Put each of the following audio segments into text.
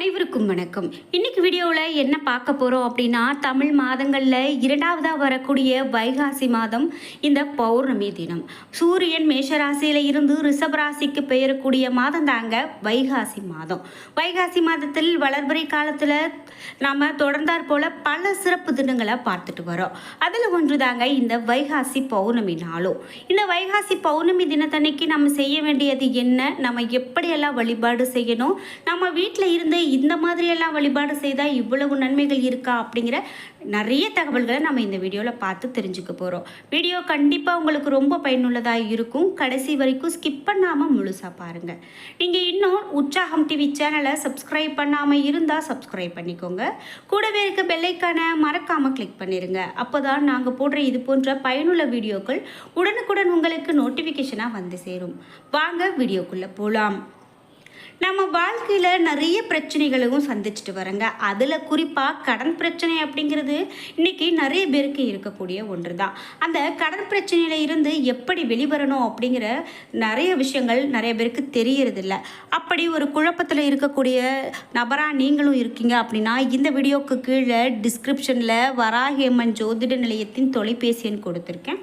அனைவருக்கும் வணக்கம். இன்னைக்கு வீடியோவில் என்ன பார்க்க போகிறோம் அப்படின்னா தமிழ் மாதங்களில் இரண்டாவதாக வரக்கூடிய வைகாசி மாதம் இந்த பௌர்ணமி தினம். சூரியன் மேஷராசியில் இருந்து ரிஷபராசிக்கு பெயரக்கூடிய மாதம் தாங்க வைகாசி மாதம். வைகாசி மாதத்தில் வளர்பிறை காலத்தில் நாம் தொடர்ந்தாற் போல பல சிறப்பு தினங்களை பார்த்துட்டு வரோம். அதில் ஒன்று தாங்க இந்த வைகாசி பௌர்ணமி நாளும். இந்த வைகாசி பௌர்ணமி தினத்தன்னைக்கு நம்ம செய்ய வேண்டியது என்ன? நம்ம எப்படியெல்லாம் வழிபாடு செய்யணும்? நம்ம வீட்டில் இருந்து இந்த மாதிரியெல்லாம் வழிபாடு செய்தால் இவ்வளவு நன்மைகள் இருக்கா அப்படிங்கிற நிறைய தகவல்களை நம்ம இந்த வீடியோவில் பார்த்து தெரிஞ்சுக்க போகிறோம் வீடியோ கண்டிப்பாக உங்களுக்கு ரொம்ப பயனுள்ளதாக இருக்கும். கடைசி வரைக்கும் ஸ்கிப் பண்ணாமல் முழுசாக பாருங்கள் நீங்கள் இன்னும் உற்சாகம் டிவி சேனலை சப்ஸ்கிரைப் பண்ணாமல் இருந்தால் சப்ஸ்கிரைப் பண்ணிக்கோங்க. கூடவே இருக்க பெல்லைக்கான மறக்காமல் கிளிக் பண்ணிடுங்க அப்போ தான் நாங்கள் போடுற இது போன்ற பயனுள்ள வீடியோக்கள் உடனுக்குடன் உங்களுக்கு நோட்டிஃபிகேஷனாக வந்து சேரும். வாங்க வீடியோக்குள்ளே போகலாம் நம்ம வாழ்க்கையில் நிறைய பிரச்சனைகளையும் சந்திச்சுட்டு வரேங்க அதில் குறிப்பாக கடன் பிரச்சனை அப்படிங்கிறது இன்றைக்கி நிறைய பேருக்கு இருக்கக்கூடிய ஒன்று தான் அந்த கடன் பிரச்சனையில் இருந்து எப்படி வெளிவரணும் அப்படிங்கிற நிறைய விஷயங்கள் நிறைய பேருக்கு தெரியறதில்ல. அப்படி ஒரு குழப்பத்தில் இருக்கக்கூடிய நபராக நீங்களும் இருக்கீங்க அப்படின்னா இந்த வீடியோவுக்கு கீழே டிஸ்கிரிப்ஷனில் வராகேமன் ஜோதிட நிலையத்தின் தொலைபேசி எண் கொடுத்துருக்கேன்.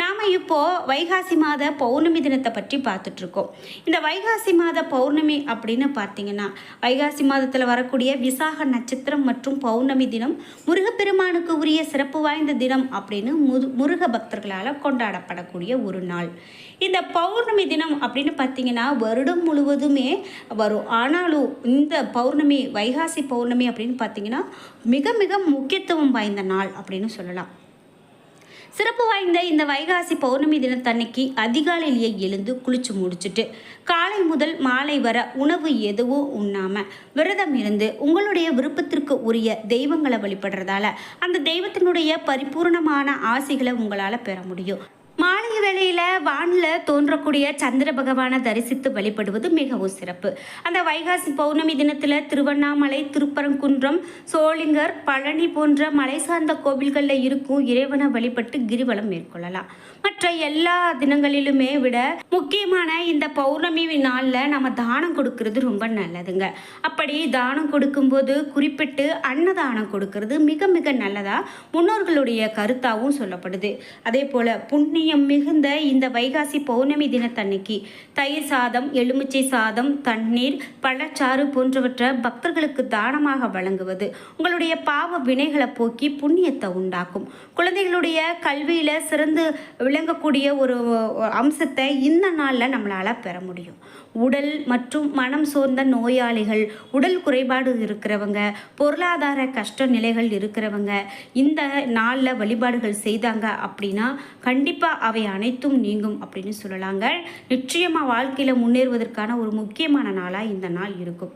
நாம் இப்போ வைகாசி மாத பௌர்ணமி தினத்தை பற்றி பார்த்துட்ருக்கோம். இந்த வைகாசி மாத பௌர்ணமி அப்படின்னு பார்த்தீங்கன்னா வைகாசி மாதத்தில் வரக்கூடிய விசாக நட்சத்திரம் மற்றும் பௌர்ணமி தினம் முருகப்பெருமானுக்கு உரிய சிறப்பு வாய்ந்த தினம் அப்படின்னு முது முருக பக்தர்களால் கொண்டாடப்படக்கூடிய ஒரு நாள். இந்த பௌர்ணமி தினம் அப்படின்னு பார்த்தீங்கன்னா வருடம் முழுவதுமே வரும். ஆனாலும் இந்த பௌர்ணமி வைகாசி பௌர்ணமி அப்படின்னு பார்த்தீங்கன்னா மிக மிக முக்கியத்துவம் வாய்ந்த நாள் அப்படின்னு சொல்லலாம். சிறப்பு வாய்ந்த இந்த வைகாசி பௌர்ணமி தினத்தன்னைக்கு அதிகாலையிலேயே எழுந்து குளிச்சு முடிச்சுட்டு காலை முதல் மாலை வர உணவு எதுவும் உண்ணாம விரதம் இருந்து உங்களுடைய விருப்பத்திற்கு உரிய தெய்வங்களை வழிபடுறதால அந்த தெய்வத்தினுடைய பரிபூர்ணமான ஆசைகளை உங்களால் பெற முடியும். வேளையில் வானில் தோன்றக்கூடிய சந்திர பகவானை தரிசித்து வழிபடுவது மிகவும் சிறப்பு. அந்த வைகாசி பௌர்ணமி தினத்தில் திருவண்ணாமலை திருப்பரங்குன்றம் சோளிங்கர் பழனி போன்ற மலை சார்ந்த கோவில்களில் இருக்கும் இறைவனை வழிபட்டு கிரிவலம் மேற்கொள்ளலாம். மற்ற எல்லா தினங்களிலுமே விட முக்கியமான இந்த பௌர்ணமி நாளில் நம்ம தானம் கொடுக்கறது ரொம்ப நல்லதுங்க. அப்படி தானம் கொடுக்கும்போது குறிப்பிட்டு அன்னதானம் கொடுக்கறது மிக மிக நல்லதாக முன்னோர்களுடைய கருத்தாகவும் சொல்லப்படுது. அதே போல் புண்ணியம் மிகுந்த இந்த வைகாசி பௌர்ணமி தினத்தன்னைக்கு தயிர் சாதம் எலுமிச்சை சாதம் தண்ணீர் பழச்சாறு போன்றவற்றை பக்தர்களுக்கு தானமாக வழங்குவது உங்களுடைய பாவ வினைகளை போக்கி புண்ணியத்தை உண்டாக்கும். குழந்தைகளுடைய கல்வியில் சிறந்து விளங்கக்கூடிய ஒரு அம்சத்தை இந்த நாளில் நம்மளால் பெற முடியும். உடல் மற்றும் மனம் சோர்ந்த நோயாளிகள் உடல் குறைபாடு இருக்கிறவங்க பொருளாதார கஷ்ட நிலைகள் இருக்கிறவங்க இந்த நாளில் வழிபாடுகள் செய்தாங்க அப்படின்னா கண்டிப்பாக அவை அனைத்தும் நீங்கும் அப்படின்னு சொல்லலாங்க. நிச்சயமாக வாழ்க்கையில் முன்னேறுவதற்கான ஒரு முக்கியமான நாளாக இந்த நாள் இருக்கும்.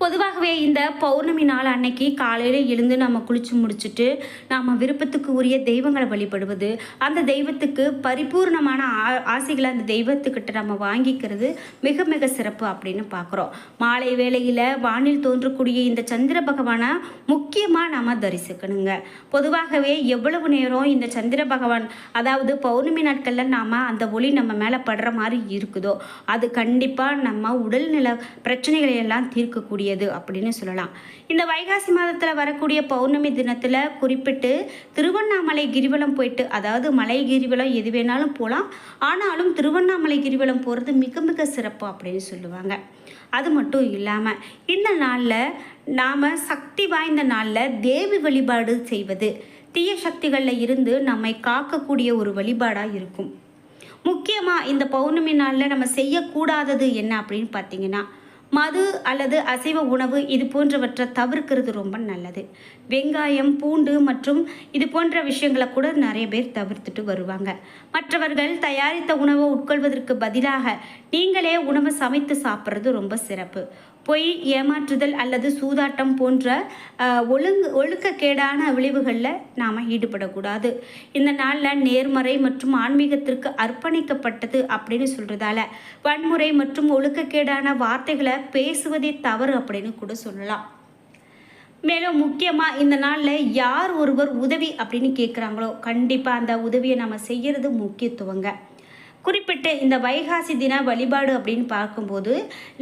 பொதுவாகவே இந்த பௌர்ணமி நாள் அன்னைக்கு காலையில் எழுந்து நம்ம குளிச்சு முடிச்சுட்டு நாம் விருப்பத்துக்கு உரிய தெய்வங்களை வழிபடுவது அந்த தெய்வத்துக்கு பரிபூர்ணமான ஆ ஆசைகளை அந்த தெய்வத்துக்கிட்ட நம்ம வாங்கிக்கிறது மிக மிக சிறப்பு அப்படின்னு பார்க்குறோம் மாலை வேளையில் வானில் தோன்றக்கூடிய இந்த சந்திர பகவானை முக்கியமாக நாம் தரிசிக்கணுங்க. பொதுவாகவே எவ்வளவு நேரம் இந்த சந்திர பகவான் அதாவது பௌர்ணமி நாட்களில் நாம் அந்த ஒளி நம்ம மேலே படுற மாதிரி இருக்குதோ அது கண்டிப்பாக நம்ம உடல்நல பிரச்சனைகளை எல்லாம் தீர்க்கக்கூடிய கூடியது அப்படின்னு சொல்லலாம். இந்த வைகாசி மாதத்தில் வரக்கூடிய பௌர்ணமி தினத்தில் குறிப்பிட்டு திருவண்ணாமலை கிரிவலம் போயிட்டு அதாவது மலை கிரிவலம் எது வேணாலும் போகலாம் ஆனாலும் திருவண்ணாமலை கிரிவலம் போகிறது மிக மிக சிறப்பு அப்படின்னு சொல்லுவாங்க. அது மட்டும் இல்லாமல் இந்த நாளில் நாம் சக்தி வாய்ந்த நாளில் தேவி வழிபாடு செய்வது தீய சக்திகளில் இருந்து நம்மை காக்கக்கூடிய ஒரு வழிபாடாக இருக்கும். முக்கியமாக இந்த பௌர்ணமி நாளில் நம்ம செய்யக்கூடாதது என்ன அப்படின்னு பார்த்தீங்கன்னா மது அல்லது அசைவ உணவு இது போன்றவற்றை தவிர்க்கிறது ரொம்ப நல்லது. வெங்காயம் பூண்டு மற்றும் இது போன்ற விஷயங்களை கூட நிறைய பேர் தவிர்த்துட்டு வருவாங்க. மற்றவர்கள் தயாரித்த உணவை உட்கொள்வதற்கு பதிலாக நீங்களே உணவை சமைத்து சாப்பிட்றது ரொம்ப சிறப்பு. பொய் ஏமாற்றுதல் அல்லது சூதாட்டம் போன்ற ஒழுங்கு ஒழுக்கக்கேடான விளைவுகளில் நாம் ஈடுபடக்கூடாது. இந்த நாளில் நேர்மறை மற்றும் ஆன்மீகத்திற்கு அர்ப்பணிக்கப்பட்டது அப்படின்னு சொல்கிறதால வன்முறை மற்றும் ஒழுக்கக்கேடான வார்த்தைகளை பேசுவதே தவறு அப்படின்னு கூட சொல்லலாம். மேலும் முக்கியமாக இந்த நாளில் யார் ஒருவர் உதவி அப்படின்னு கேட்குறாங்களோ கண்டிப்பாக அந்த உதவியை நம்ம செய்கிறது முக்கியத்துவங்க. குறிப்பிட்டு இந்த வைகாசி தின வழிபாடு அப்படின்னு பார்க்கும்போது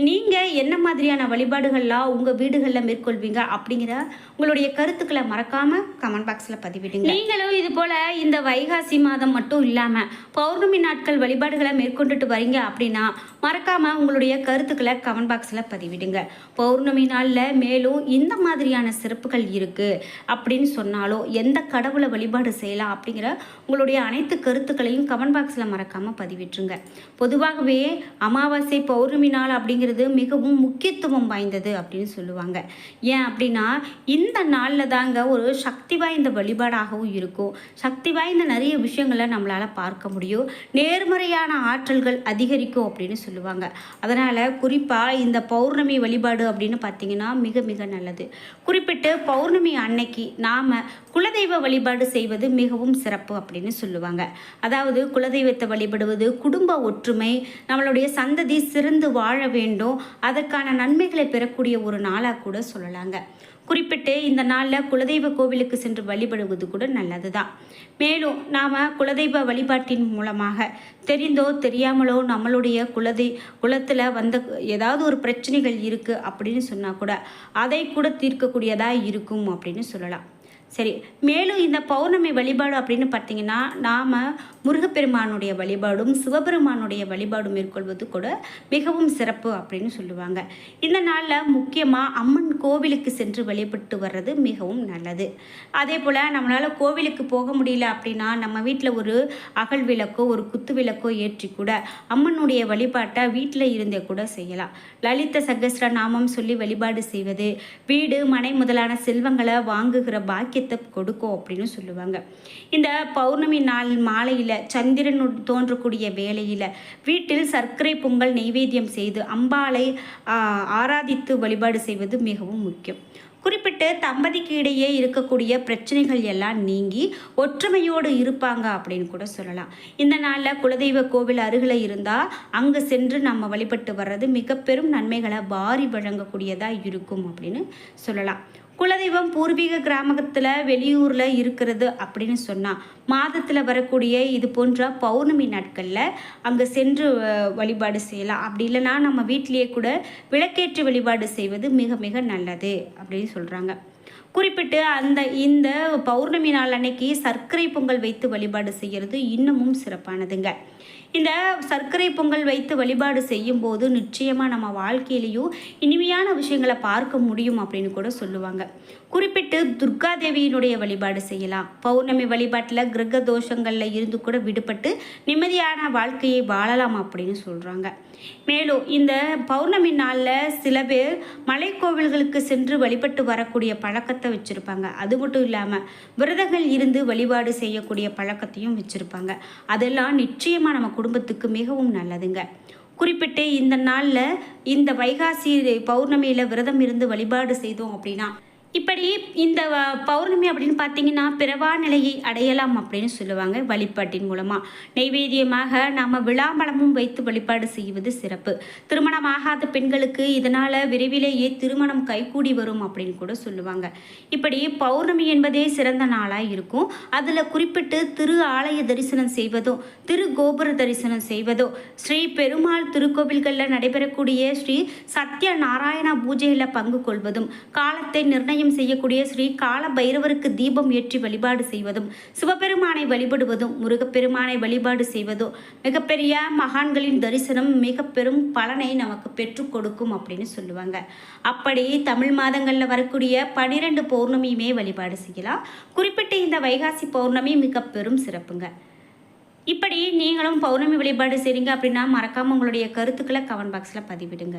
நீங்கள் என்ன மாதிரியான வழிபாடுகள்லாம் உங்கள் வீடுகளில் மேற்கொள்வீங்க அப்படிங்கிற உங்களுடைய கருத்துக்களை மறக்காமல் கமெண்ட் பாக்ஸில் பதிவிடுங்க. நீங்களும் இது போல் இந்த வைகாசி மாதம் மட்டும் இல்லாமல் பௌர்ணமி நாட்கள் வழிபாடுகளை மேற்கொண்டுட்டு வரீங்க அப்படின்னா மறக்காமல் உங்களுடைய கருத்துக்களை கமெண்ட் பாக்ஸில் பதிவிடுங்க. பௌர்ணமி நாளில் மேலும் இந்த மாதிரியான சிறப்புகள் இருக்குது அப்படின்னு சொன்னாலோ எந்த கடவுளை வழிபாடு செய்யலாம் அப்படிங்கிற உங்களுடைய அனைத்து கருத்துக்களையும் கமெண்ட் பாக்ஸில் மறக்காமல் பதிவிட்டுருங்க பொதுவாகவே அமாவாசை பௌர்ணமி நாள் அப்படிங்கிறது மிகவும் முக்கியத்துவம் வாய்ந்தது அப்படின்னு சொல்லுவாங்க. ஏன் அப்படின்னா இந்த நாளில் தாங்க ஒரு சக்தி வாய்ந்த வழிபாடாகவும் இருக்கும். சக்தி வாய்ந்த நிறைய விஷயங்களை நம்மளால் பார்க்க முடியும். நேர்மறையான ஆற்றல்கள் அதிகரிக்கும் அப்படின்னு சொல்லுவாங்க. அதனால் குறிப்பாக இந்த பௌர்ணமி வழிபாடு அப்படின்னு பார்த்தீங்கன்னா மிக மிக நல்லது. குறிப்பிட்டு பௌர்ணமி அன்னைக்கு நாம் குலதெய்வ வழிபாடு செய்வது மிகவும் சிறப்பு அப்படின்னு சொல்லுவாங்க. அதாவது குலதெய்வத்தை வழிபடுவது குடும்ப ஒற்றுமை நம்மளுடைய சந்ததி சிறந்து வாழ வேண்டும் அதற்கான நன்மைகளை பெறக்கூடிய ஒரு நாளாக கூட சொல்லலாங்க. குறிப்பிட்டு இந்த நாளில் குலதெய்வ கோவிலுக்கு சென்று வழிபடுவது கூட நல்லது தான் மேலும் நாம் குலதெய்வ வழிபாட்டின் மூலமாக தெரிந்தோ தெரியாமலோ நம்மளுடைய குலதெய் குலத்தில் வந்த ஏதாவது ஒரு பிரச்சனைகள் இருக்குது அப்படின்னு சொன்னால் கூட அதை கூட தீர்க்கக்கூடியதாக இருக்கும் அப்படின்னு சொல்லலாம். சரி மேலும் இந்த பௌர்ணமி வழிபாடு அப்படின்னு பார்த்தீங்கன்னா நாம் முருகப்பெருமானுடைய வழிபாடும் சிவபெருமானுடைய வழிபாடும் மேற்கொள்வது கூட மிகவும் சிறப்பு அப்படின்னு சொல்லுவாங்க. இந்த நாளில் முக்கியமாக அம்மன் கோவிலுக்கு சென்று வழிபட்டு வர்றது மிகவும் நல்லது. அதே போல் நம்மளால் கோவிலுக்கு போக முடியல அப்படின்னா நம்ம வீட்டில் ஒரு அகல் விளக்கோ ஒரு குத்து விளக்கோ ஏற்றி கூட அம்மனுடைய வழிபாட்டை வீட்டில் இருந்தே கூட செய்யலாம். லலித சகஸ்ர நாமம் சொல்லி வழிபாடு செய்வது வீடு மனை முதலான செல்வங்களை வாங்குகிற பாக்கிய பாக்கியத்தை கொடுக்கும் அப்படின்னு சொல்லுவாங்க. இந்த பௌர்ணமி நாள் மாலையில் சந்திரன் தோன்றக்கூடிய வேளையில் வீட்டில் சர்க்கரை பொங்கல் நெய்வேத்தியம் செய்து அம்பாளை ஆராதித்து வழிபாடு செய்வது மிகவும் முக்கியம். குறிப்பிட்டு தம்பதிக்கு இடையே இருக்கக்கூடிய பிரச்சனைகள் எல்லாம் நீங்கி ஒற்றுமையோடு இருப்பாங்க அப்படின்னு கூட சொல்லலாம். இந்த நாளில் குலதெய்வ கோவில் அருகில் இருந்தால் அங்கே சென்று நம்ம வழிபட்டு வர்றது மிக பெரும் நன்மைகளை வாரி வழங்கக்கூடியதாக இருக்கும் அப்படின்னு சொல்லலாம். குலதெய்வம் பூர்வீக கிராமத்தில் வெளியூரில் இருக்கிறது அப்படின்னு சொன்னால் மாதத்தில் வரக்கூடிய இது போன்ற பௌர்ணமி நாட்களில் அங்கே சென்று வழிபாடு செய்யலாம். அப்படி இல்லைனா நம்ம வீட்டிலேயே கூட விளக்கேற்று வழிபாடு செய்வது மிக மிக நல்லது அப்படின்னு சொல்கிறாங்க குறிப்பிட்டு அந்த இந்த பௌர்ணமி நாள் அன்னைக்கு சர்க்கரை பொங்கல் வைத்து வழிபாடு செய்கிறது இன்னமும் சிறப்பானதுங்க. இந்த சர்க்கரை பொங்கல் வைத்து வழிபாடு செய்யும்போது நிச்சயமாக நம்ம வாழ்க்கையிலையும் இனிமையான விஷயங்களை பார்க்க முடியும் அப்படின்னு கூட சொல்லுவாங்க. குறிப்பிட்டு துர்கா தேவியினுடைய வழிபாடு செய்யலாம். பௌர்ணமி வழிபாட்டில் கிரக தோஷங்களில் இருந்து கூட விடுபட்டு நிம்மதியான வாழ்க்கையை வாழலாம் அப்படின்னு சொல்கிறாங்க மேலும் இந்த பௌர்ணமி நாளில் சில பேர் மலை கோவில்களுக்கு சென்று வழிபட்டு வரக்கூடிய பழக்கத்தை வச்சுருப்பாங்க. அது மட்டும் இல்லாமல் விரதங்கள் இருந்து வழிபாடு செய்யக்கூடிய பழக்கத்தையும் வச்சுருப்பாங்க. அதெல்லாம் நிச்சயமாக நம்ம குடும்பத்துக்கு மிகவும் நல்லதுங்க. குறிப்பிட்டு இந்த நாளில் இந்த வைகாசி பௌர்ணமியில் விரதம் இருந்து வழிபாடு செய்தோம் அப்படின்னா இப்படி இந்த பௌர்ணமி அப்படின்னு பார்த்தீங்கன்னா பிறவா நிலையை அடையலாம் அப்படின்னு சொல்லுவாங்க வழிபாட்டின் மூலமாக நைவேத்தியமாக நாம் விழாம்பழமும் வைத்து வழிபாடு செய்வது சிறப்பு. திருமணம் ஆகாத பெண்களுக்கு இதனால் விரைவிலேயே திருமணம் கைகூடி வரும் அப்படின்னு கூட சொல்லுவாங்க. இப்படி பௌர்ணமி என்பதே சிறந்த நாளாக இருக்கும். அதில் குறிப்பிட்டு திரு ஆலய தரிசனம் செய்வதோ திரு கோபுர தரிசனம் செய்வதோ ஸ்ரீ பெருமாள் திருக்கோவில்களில் நடைபெறக்கூடிய ஸ்ரீ சத்ய நாராயண பூஜையில் பங்கு கொள்வதும் காலத்தை நிர்ணயம் நிர்ணயம் செய்யக்கூடிய ஸ்ரீ கால பைரவருக்கு தீபம் ஏற்றி வழிபாடு செய்வதும் சிவபெருமானை வழிபடுவதும் முருகப்பெருமானை வழிபாடு செய்வதும் மிகப்பெரிய மகான்களின் தரிசனம் மிக பெரும் பலனை நமக்கு பெற்றுக் கொடுக்கும் அப்படின்னு சொல்லுவாங்க. அப்படி தமிழ் மாதங்களில் வரக்கூடிய பனிரெண்டு பௌர்ணமியுமே வழிபாடு செய்யலாம். குறிப்பிட்ட இந்த வைகாசி பௌர்ணமி மிக பெரும் சிறப்புங்க. இப்படி நீங்களும் பௌர்ணமி வழிபாடு செய்கிறீங்க அப்படின்னா மறக்காமல் உங்களுடைய கருத்துக்களை கமெண்ட் பாக்ஸில் பதிவிடுங்க.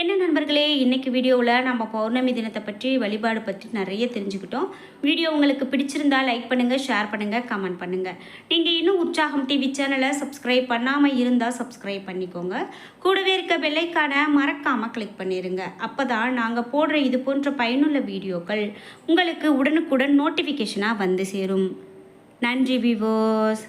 என்ன நண்பர்களே இன்றைக்கி வீடியோவில் நம்ம பௌர்ணமி தினத்தை பற்றி வழிபாடு பற்றி நிறைய தெரிஞ்சுக்கிட்டோம். வீடியோ உங்களுக்கு பிடிச்சிருந்தால் லைக் பண்ணுங்கள் ஷேர் பண்ணுங்கள் கமெண்ட் பண்ணுங்கள் நீங்கள் இன்னும் உற்சாகம் டிவி சேனலை சப்ஸ்கிரைப் பண்ணாமல் இருந்தால் சப்ஸ்கிரைப் பண்ணிக்கோங்க. கூடவே இருக்க வெள்ளைக்கான மறக்காமல் கிளிக் பண்ணிடுங்க அப்போ தான் நாங்கள் போடுற இது போன்ற பயனுள்ள வீடியோக்கள் உங்களுக்கு உடனுக்குடன் நோட்டிஃபிகேஷனாக வந்து சேரும். நன்றி விவோஸ்